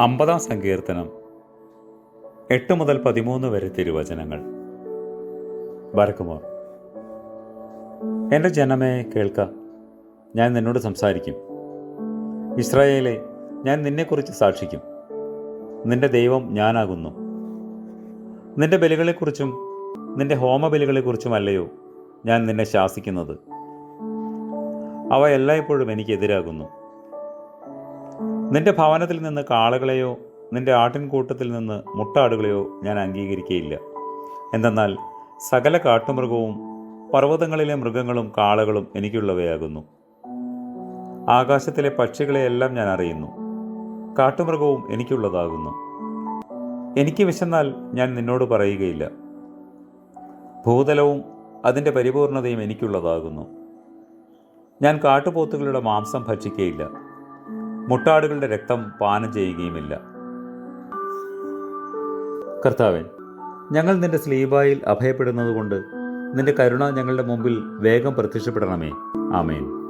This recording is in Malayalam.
അമ്പതാം സങ്കീർത്തനം. എട്ട് മുതൽ പതിമൂന്ന് വരെ തിരുവചനങ്ങൾ. വരക്കുമോ എന്റെ ജനമേ കേൾക്ക. ഞാൻ നിന്നോട് സംസാരിക്കും. ഇസ്രായേലെ ഞാൻ നിന്നെക്കുറിച്ച് സാക്ഷിക്കും. നിന്റെ ദൈവം ഞാനാകുന്നു. നിന്റെ ബലികളെക്കുറിച്ചും നിന്റെ ഹോമബലികളെക്കുറിച്ചുമല്ലയോ ഞാൻ നിന്നെ ശാസിക്കുന്നത്. അവ എല്ലായ്പ്പോഴും എനിക്കെതിരാകുന്നു നിന്റെ ഭവനത്തിൽ നിന്ന് കാളകളെയോ നിന്റെ ആട്ടിൻകൂട്ടത്തിൽ നിന്ന് മുട്ടാടുകളെയോ ഞാൻ അംഗീകരിക്കുകയില്ല എന്തെന്നാൽ സകല കാട്ടുമൃഗവും പർവതങ്ങളിലെ മൃഗങ്ങളും കാളകളും എനിക്കുള്ളവയാകുന്നു. ആകാശത്തിലെ പക്ഷികളെയെല്ലാം ഞാൻ അറിയുന്നു. കാട്ടുമൃഗവും എനിക്കുള്ളതാകുന്നു. എനിക്ക് വിശന്നാൽ ഞാൻ നിന്നോട് പറയുകയില്ല. ഭൂതലവും അതിന്റെ പരിപൂർണതയും എനിക്കുള്ളതാകുന്നു. ഞാൻ കാട്ടുപോത്തുകളുടെ മാംസം ഭക്ഷിക്കുകയില്ല മുട്ടാടുകളുടെ രക്തം പാനം ചെയ്യുകയുമില്ല. കർത്താവെ ഞങ്ങൾ നിന്റെ സ്ലീബായിൽ അഭയപ്പെടുന്നതുകൊണ്ട് നിന്റെ കരുണ ഞങ്ങളുടെ മുമ്പിൽ വേഗം പ്രത്യക്ഷപ്പെടണമേ. ആമേൻ.